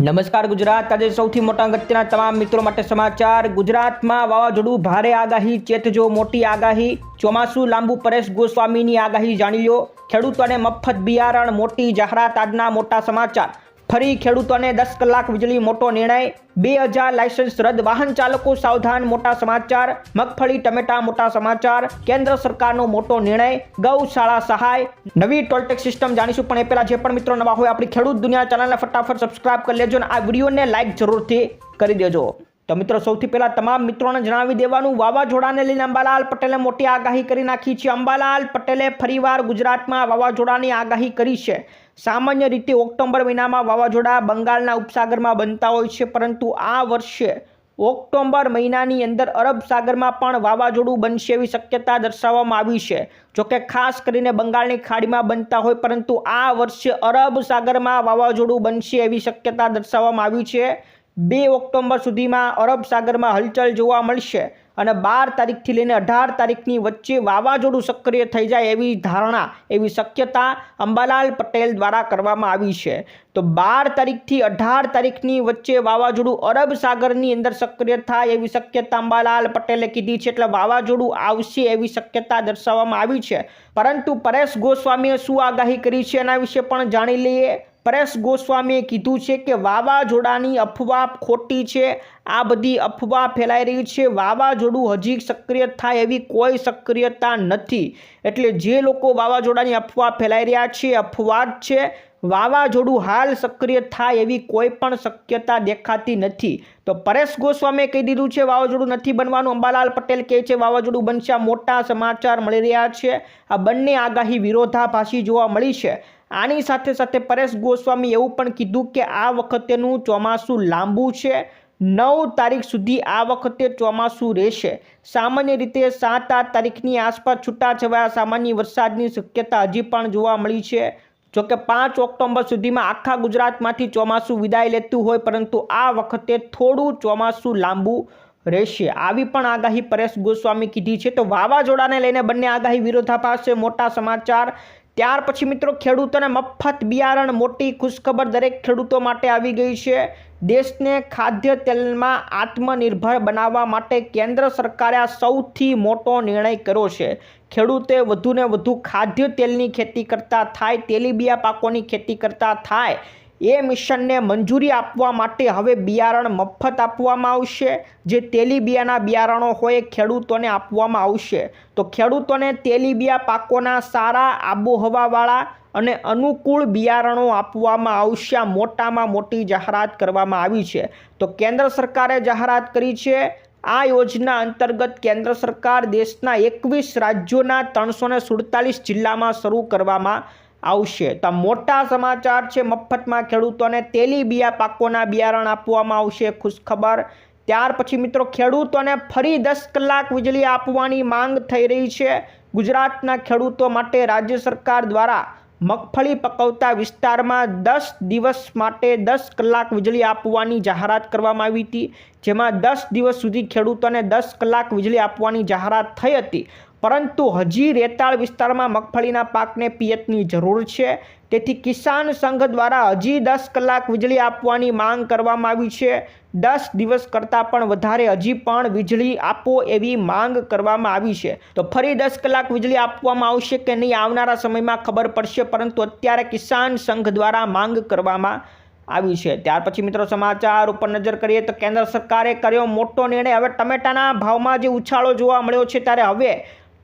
નમસ્કાર ગુજરાત. આજે સૌથી મોટા અગત્યના તમામ મિત્રો માટે સમાચાર. ગુજરાતમાં વાવાઝોડું ભારે આગાહી, ચેતજો મોટી આગાહી, ચોમાસું લાંબુ પરેશ ગોસ્વામીની આગાહી જાણી લો ખેડૂતોને મફત બિયારણ, મોટી જાહેરાત આજના મોટા સમાચાર. ફરી ખેડૂતોને દસ કલાક વીજળી મોટો નિર્ણય. બે હજાર લાયસન્સ રદ. વાહન ચાલકો સાવધાન. મોટા સમાચાર. મગફળી, ટમેટા, મોટા સમાચાર. કેન્દ્ર સરકારનો મોટો નિર્ણય. ગૌશાળા સહાય. નવી ટોલટેક્સ સિસ્ટમ જાણીશું પણ એ પહેલા જે પણ મિત્રો નવા હોય આપણી ખેડૂત દુનિયા ચેનલને ફટાફટ સબસ્ક્રાઇબ કરી લેજો અને આ વિડીયોને લાઇક જરૂરથી કરી દેજો. તો મિત્રો, સૌથી પહેલાં તમામ મિત્રોને જણાવી દેવાનું, વાવાઝોડાને લઈને અંબાલાલ પટેલે મોટી આગાહી કરી નાખી છે. અંબાલાલ પટેલે ફરીવાર ગુજરાતમાં વાવાઝોડાની આગાહી કરી છે. સામાન્ય રીતે ઓક્ટોબર મહિનામાં વાવાઝોડા બંગાળના ઉપસાગરમાં બનતા હોય છે, પરંતુ આ વર્ષે ઓક્ટોબર મહિનાની અંદર અરબ સાગરમાં પણ વાવાઝોડું બનશે એવી શક્યતા દર્શાવવામાં આવી છે. જોકે ખાસ કરીને બંગાળની ખાડીમાં બનતા હોય, પરંતુ આ વર્ષે અરબ સાગરમાં વાવાઝોડું બનશે એવી શક્યતા દર્શાવવામાં આવી છે. બે ઓક્ટોબર સુધીમાં અરબ સાગરમાં હલચલ જોવા મળશે અને બાર તારીખથી લઈને અઢાર તારીખની વચ્ચે વાવાઝોડું સક્રિય થઈ જાય એવી ધારણા, એવી શક્યતા અંબાલાલ પટેલ દ્વારા કરવામાં આવી છે. તો બાર તારીખથી અઢાર તારીખની વચ્ચે વાવાઝોડું અરબ સાગરની અંદર સક્રિય થાય એવી શક્યતા અંબાલાલ પટેલે કીધી છે એટલે વાવાઝોડું આવશે એવી શક્યતા દર્શાવવામાં આવી છે. પરંતુ પરેશ ગોસ્વામીએ શું આગાહી કરી છે એના વિશે પણ જાણી લઈએ. પરેશ ગોસ્વામીએ કીધું છે કે વાવાઝોડાની અફવા ખોટી છે. આ બધી અફવા ફેલાઈ રહી છે. વાવાઝોડું હજી સક્રિય થાય એવી કોઈ સક્રિયતા નથી. એટલે જે લોકો વાવાઝોડાની અફવા ફેલાઈ રહ્યા છે અફવા જ છે. વાવાઝોડું હાલ સક્રિય થાય એવી કોઈ પણ શક્યતા દેખાતી નથી. તો પરેશ ગોસ્વામીએ કહી દીધું છે, વાવાઝોડું નથી બનવાનું. અંબાલાલ પટેલ કહે છે, વાવાઝોડું બનશે. મોટા સમાચાર મળી રહ્યા છે. આ બંને આગાહી વિરોધાભાસી જોવા મળી છે. આની સાથે સાથે પરેશ ગોસ્વામી એવું પણ કીધું કે આ વખતેનું ચોમાસું લાંબુ છે. નવ તારીખ સુધી આ વખતે ચોમાસું રહેશે. સામાન્ય રીતે સાત આઠ તારીખની આસપાસ છૂટાછવાયા સામાન્ય વરસાદની શક્યતા હજી પણ જોવા મળી છે. જોકે પાંચ ઓક્ટોબર સુધીમાં આખા ગુજરાતમાંથી ચોમાસું વિદાય લેતું હોય પરંતુ આ વખતે થોડું ચોમાસું લાંબુ રહેશે. આવી પણ આગાહી પરેશ ગોસ્વામી કીધી છે. તો વાવાઝોડાને લઈને બંને આગાહી વિરોધાભાસ છે. મોટા સમાચાર ત્યાર પછી મિત્રો ખેડૂતોને મફત બિયારણ મોટી ખુશખબર દરેક ખેડૂતો માટે આવી ગઈ છે. દેશને ખાદ્ય તેલમાં આત્મનિર્ભર બનાવવા માટે કેન્દ્ર સરકારે આ સૌથી મોટો નિર્ણય કર્યો છે. ખેડૂતે વધુને વધુ ખાદ્ય તેલની ખેતી કરતા થાય, તેલીબિયા પાકોની ખેતી કરતા થાય એ મિશનને મંજૂરી આપવા માટે હવે બિયારણ મફત આપવામાં આવશે. જે તેલીબિયાના બિયારણો હોય ખેડૂતોને આપવામાં આવશે. તો ખેડૂતોને તેલીબિયા પાકોના સારા આબોહવાવાળા અને અનુકૂળ બિયારણો આપવામાં આવશે. આ મોટામાં મોટી જાહેરાત કરવામાં આવી છે. તો કેન્દ્ર સરકારે જાહેરાત કરી છે. આ યોજના અંતર્ગત કેન્દ્ર સરકાર દેશના એકવીસ રાજ્યોના ત્રણસો સુડતાલીસ જિલ્લામાં શરૂ કરવામાં આવશે. તો મોટા સમાચાર છે, મફતમાં ખેડૂતોને તેલીબિયા પાકોના બિયારણ આપવામાં આવશે, ખુશખબર. ત્યાર પછી મિત્રો, ખેડૂતોને ફરી દસ કલાક વીજળી આપવાની માંગ થઈ રહી છે. ગુજરાતના ખેડૂતો માટે રાજ્ય સરકાર દ્વારા મગફળી પકવતા વિસ્તારમાં દસ દિવસ માટે દસ કલાક વીજળી આપવાની જાહેરાત કરવામાં આવી હતી, જેમાં દસ દિવસ સુધી ખેડૂતોને દસ કલાક વીજળી આપવાની જાહેરાત થઈ હતી. પરંતુ હજી રેતાળ વિસ્તારમાં મગફળીના પાકને પિયતની જરૂર છે. તેથી કિસાન સંઘ દ્વારા હજી દસ કલાક વીજળી આપવાની માંગ કરવામાં આવી છે. દસ દિવસ કરતાં પણ વધારે હજી પણ વીજળી આપો એવી માંગ કરવામાં આવી છે. તો ફરી દસ કલાક વીજળી આપવામાં આવશે કે નહીં આવનારા સમયમાં ખબર પડશે, પરંતુ અત્યારે કિસાન સંઘ દ્વારા માંગ કરવામાં આવી છે. ત્યાર પછી મિત્રો સમાચાર ઉપર નજર કરીએ તો કેન્દ્ર સરકારે કર્યો મોટો નિર્ણય. હવે ટમેટાના ભાવમાં જે ઉછાળો જોવા મળ્યો છે, ત્યારે હવે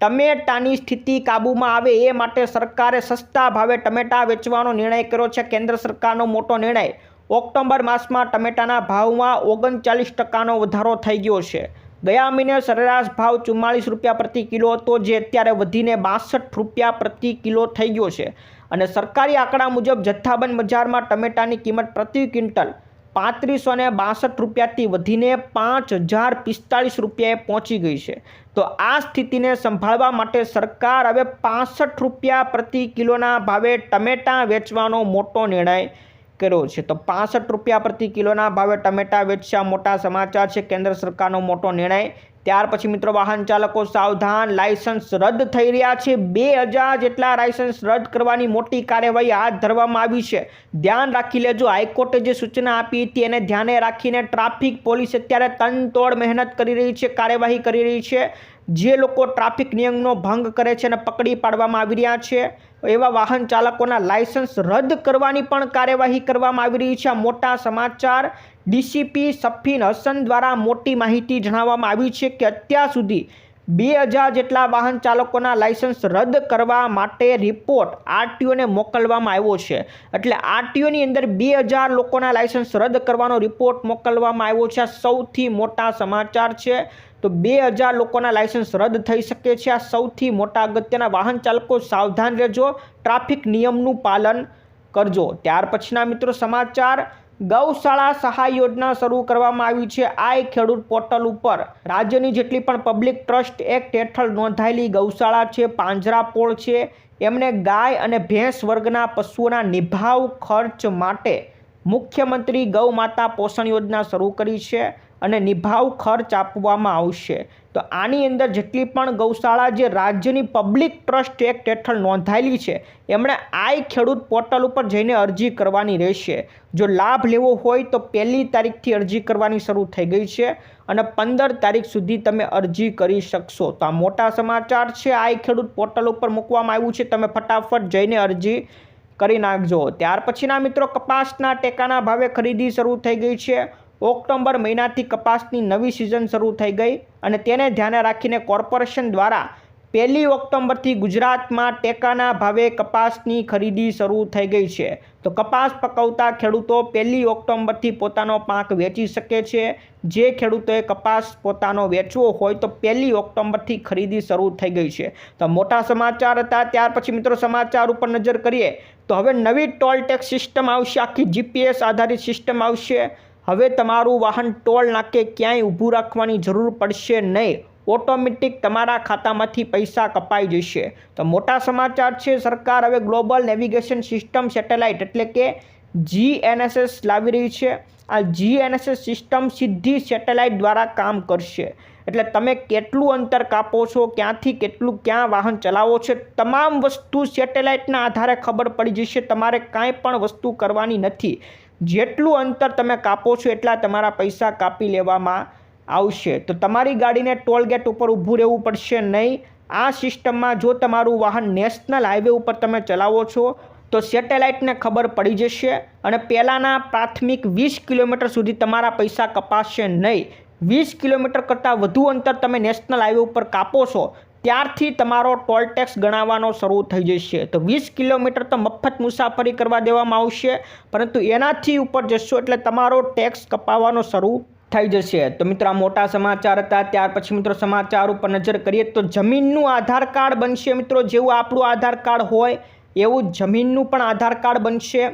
ટમેટાની સ્થિતિ કાબૂમાં આવે એ માટે સરકારે સસ્તા ભાવે ટમેટા વેચવાનો નિર્ણય કર્યો છે. કેન્દ્ર સરકારનો મોટો નિર્ણય ઓક્ટોબર માસમાં ટમેટાના ભાવમાં ઓગણચાલીસ ટકાનો વધારો થઈ ગયો છે. ગયા મહિને સરેરાશ ભાવ ચુમ્માળીસ રૂપિયા પ્રતિ કિલો હતો, જે અત્યારે વધીને બાસઠ રૂપિયા પ્રતિ કિલો થઈ ગયો છે. અને સરકારી આંકડા મુજબ જથ્થાબંધ બજારમાં ટમેટાની કિંમત પ્રતિ ક્વિન્ટલ પાંત્રીસો ને બાસઠ રૂપિયાથી વધીને પાંચ હજાર પિસ્તાળીસ રૂપિયાએ પહોંચી ગઈ છે. તો આ સ્થિતિને સંભાળવા માટે સરકાર હવે પાસઠ રૂપિયા પ્રતિ કિલોના ભાવે ટમેટાં વેચવાનો મોટો નિર્ણય કર્યો છે. તો પાસઠ રૂપિયા પ્રતિ કિલોના ભાવે ટમેટાં વેચ્યા મોટા સમાચાર છે. કેન્દ્ર સરકારનો મોટો નિર્ણય ત્યાર પછી મિત્રો વાહન ચાલકો સાવધાન લાયસન્સ રદ થઈ રહ્યા છે. બે હજાર જેટલા લાયસન્સ રદ કરવાની મોટી કાર્યવાહી હાથ ધરવામાં આવી છે. ધ્યાન રાખી લેજો, હાઈકોર્ટે જે સૂચના આપી હતી એને ધ્યાને રાખીને ટ્રાફિક પોલીસ અત્યારે તનતોડ મહેનત કરી રહી છે, કાર્યવાહી કરી રહી છે. જે લોકો ટ્રાફિક નિયમનો ભંગ કરે છે અને પકડી પાડવામાં આવી રહ્યા છે, એવા વાહન ચાલકોના લાયસન્સ રદ કરવાની પણ કાર્યવાહી કરવામાં આવી રહી છે. આ મોટા સમાચાર ડીસીપી સફીન હસન દ્વારા મોટી માહિતી જણાવવામાં આવી છે કે અત્યાર સુધી બે હજાર જેટલા વાહન ચાલકોના લાયસન્સ રદ કરવા માટે રિપોર્ટ આરટીઓને મોકલવામાં આવ્યો છે. એટલે આરટીઓની અંદર બે હજાર લોકોના લાયસન્સ રદ કરવાનો રિપોર્ટ મોકલવામાં આવ્યો છે. આ સૌથી મોટા સમાચાર છે. તો બે હજાર લોકોના લાયસન્સ રદ થઈ શકે છે. આ સૌથી મોટા અગત્યના વાહન ચાલકો સાવધાન રહેજો. ટ્રાફિક નિયમનું પાલન કરજો. ત્યાર પછીના મિત્રો સમાચાર. ગૌશાળા સહાય યોજના શરૂ કરવામાં આવી છે. આ એક ખેડૂત પોર્ટલ ઉપર રાજ્યની જેટલી પણ પબ્લિક ટ્રસ્ટ એક્ટ હેઠળ નોંધાયેલી ગૌશાળા છે પાંજરાપોળ છે એમણે ગાય અને ભેંસ વર્ગના પશુઓના નિભાવ ખર્ચ માટે મુખ્યમંત્રી ગૌ માતા પોષણ યોજના શરૂ કરી છે. અને નિભાવ ખર્ચ આપવામાં આવશે. તો આની અંદર જેટલી પણ ગૌશાળા જે રાજ્યની પબ્લિક ટ્રસ્ટ એક્ટ હેઠળ નોંધાયેલી છે, એમણે આઈ ખેડૂત પોર્ટલ ઉપર જઈને અરજી કરવાની રહેશે. જો લાભ લેવો હોય તો પહેલી તારીખથી અરજી કરવાની શરૂ થઈ ગઈ છે અને પંદર તારીખ સુધી તમે અરજી કરી શકશો. તો આ મોટા સમાચાર છે, આઈ ખેડૂત પોર્ટલ ઉપર મૂકવામાં આવ્યું છે. તમે ફટાફટ જઈને અરજી કરી નાખજો. ત્યાર પછીના મિત્રો, કપાસના ટેકાના ભાવે ખરીદી શરૂ થઈ ગઈ છે. ઓક્ટોબર મહિનાથી કપાસની નવી સિઝન શરૂ થઈ ગઈ અને તેને ધ્યાને રાખીને કોર્પોરેશન દ્વારા પહેલી ઓક્ટોબરથી ગુજરાતમાં ટેકાના ભાવે કપાસની ખરીદી શરૂ થઈ ગઈ છે. તો કપાસ પકવતા ખેડૂતો પહેલી ઓક્ટોબરથી પોતાનો પાક વેચી શકે છે. જે ખેડૂતોએ કપાસ પોતાનો વેચવો હોય તો પહેલી ઓક્ટોબરથી ખરીદી શરૂ થઈ ગઈ છે. તો મોટા સમાચાર હતા. ત્યાર પછી મિત્રો સમાચાર ઉપર નજર કરીએ તો હવે નવી ટોલ ટેક્સ સિસ્ટમ આવશે. આખી જીપીએસ આધારિત સિસ્ટમ આવશે. હવે તમારું વાહન ટોલ નાકે ક્યાંય ઊભું રાખવાની જરૂર પડશે નહીં. ઓટોમેટિક તમારા ખાતામાંથી પૈસા કપાઈ જશે. તો મોટા સમાચાર છે, સરકાર હવે ગ્લોબલ નેવિગેશન સિસ્ટમ સેટેલાઇટ એટલે કે જીએનએસએસ લાવી રહી છે. આ જીએનએસએસ સિસ્ટમ સીધી સેટેલાઇટ દ્વારા કામ કરશે. એટલે તમે કેટલું અંતર કાપો છો, ક્યાંથી કેટલું ક્યાં વાહન ચલાવો છો, તમામ વસ્તુ સેટેલાઇટના આધારે ખબર પડી જશે. તમારે કાંઈ પણ વસ્તુ કરવાની નથી. જેટલું અંતર તમે કાપો છો એટલા તમારા પૈસા કાપી લેવામાં આવશે. તો તમારી ગાડીને ટોલ ગેટ ઉપર ઊભું રહેવું પડશે નહીં. આ સિસ્ટમમાં જો તમારું વાહન નેશનલ હાઈવે ઉપર તમે ચલાવો છો, તો સેટેલાઇટને ખબર પડી જશે અને પહેલાંના પ્રાથમિક વીસ કિલોમીટર સુધી તમારા પૈસા કપાશે નહીં. વીસ કિલોમીટર કરતાં વધુ અંતર તમે નેશનલ હાઈવે ઉપર કાપો છો ત્યારથી તમારો ટોલ ટેક્સ ગણાવવાનો શરૂ થઈ જશે. તો વીસ કિલોમીટર તો મફત મુસાફરી કરવા દેવામાં આવશે, પરંતુ એનાથી ઉપર જશો એટલે તમારો ટેક્સ કપાવવાનો શરૂ થઈ જશે. તો મિત્રો, આ મોટા સમાચાર હતા. ત્યાર પછી મિત્રો, સમાચાર ઉપર નજર કરીએ તો જમીનનું આધાર કાર્ડ બનશે મિત્રો. જેવું આપણું આધાર કાર્ડ હોય, એવું જમીનનું પણ આધાર કાર્ડ બનશે.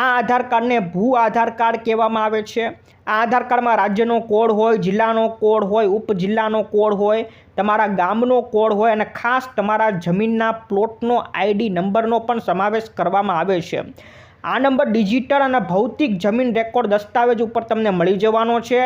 આ આધાર કાર્ડને ભૂ આધાર કાર્ડ કહેવામાં આવે છે. આ આધાર કાર્ડમાં રાજ્યનો કોડ હોય, જિલ્લાનો કોડ હોય, ઉપજિલ્લાનો કોડ હોય તમારા ગામનો કોડ હોય અને ખાસ તમારા જમીનના પ્લોટનો આઈડી નંબરનો પણ સમાવેશ કરવામાં આવે છે. આ નંબર ડિજિટલ અને ભૌતિક જમીન રેકોર્ડ દસ્તાવેજ ઉપર તમને મળી જવાનો છે.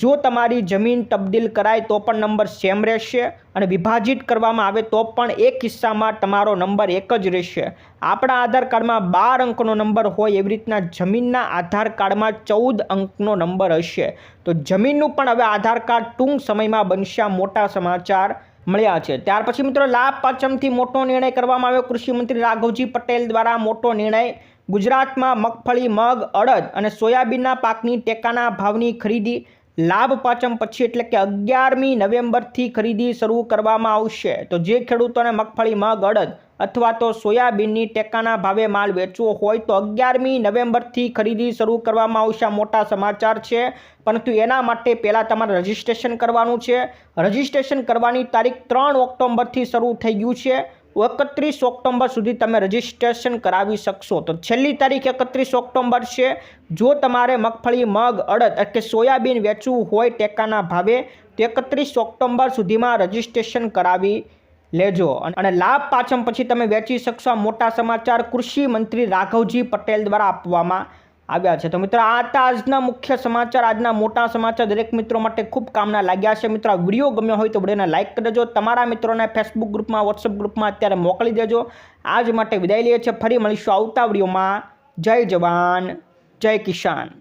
જો તમારી જમીન તબદીલ કરાય તો પણ નંબર સેમ રહેશે અને વિભાજિત કરવામાં આવે તો પણ એક કિસ્સામાં તમારો નંબર એક જ રહેશે. આપણા આધાર કાર્ડમાં બાર અંકનો નંબર હોય એવી રીતના જમીનના આધાર કાર્ડમાં ચૌદ અંકનો નંબર હશે. તો જમીનનું પણ હવે આધાર કાર્ડ ટૂંક સમયમાં બનશે મોટા સમાચાર મળ્યા છે. ત્યાર પછી મિત્રો, લાભ પાંચમથી મોટો નિર્ણય કરવામાં આવ્યો. કૃષિમંત્રી રાઘવજી પટેલ દ્વારા મોટો નિર્ણય ગુજરાતમાં મગફળી, મગ, અડદ અને સોયાબીનના પાકની ટેકાના ભાવની ખરીદી લાભ પાંચમ પછી એટલે કે અગિયારમી નવેમ્બરથી ખરીદી શરૂ કરવામાં આવશે. તો જે ખેડૂતોને મગફળી, મગ, અડદ અથવા તો સોયાબીનની ટેકાના ભાવે માલ વેચવો હોય તો અગિયારમી નવેમ્બરથી ખરીદી શરૂ કરવામાં આવશે. મોટા સમાચાર છે. પરંતુ એના માટે પહેલાં તમારે રજિસ્ટ્રેશન કરવાનું છે. રજિસ્ટ્રેશન કરવાની તારીખ ત્રણ ઓક્ટોબરથી શરૂ થઈ ગયું છે. એકત્રીસ ઓક્ટોબર સુધી તમે રજીસ્ટ્રેશન કરાવી શકશો. તો છેલ્લી તારીખ એકત્રીસ ઓક્ટોબર છે. જો તમારે મગફળી, મગ, અડદ કે સોયાબીન વેચવું હોય ટેકાના ભાવે, તો એકત્રીસ ઓક્ટોબર સુધીમાં રજીસ્ટ્રેશન કરાવી લેજો. અને લાભ પાછમ પછી તમે વેચી શકશો મોટા સમાચાર કૃષિ મંત્રી રાઘવજી પટેલ દ્વારા આપવામાં આવ્યા છે. તો મિત્રો, આ હતા આજના મુખ્ય સમાચાર, આજના મોટા સમાચાર. દરેક મિત્રો માટે ખૂબ કામના લાગ્યા છે. મિત્રો વીડિયો ગમ્યો હોય તો વિડીયોને લાઇક કરજો તમારા મિત્રોને ફેસબુક ગ્રુપમાં વોટ્સઅપ ગ્રુપમાં અત્યારે મોકલી દેજો. આજ માટે વિદાય લઈએ છીએ. ફરી મળીશું આવતા વિડીયોમાં. જય જવાન, જય કિસાન.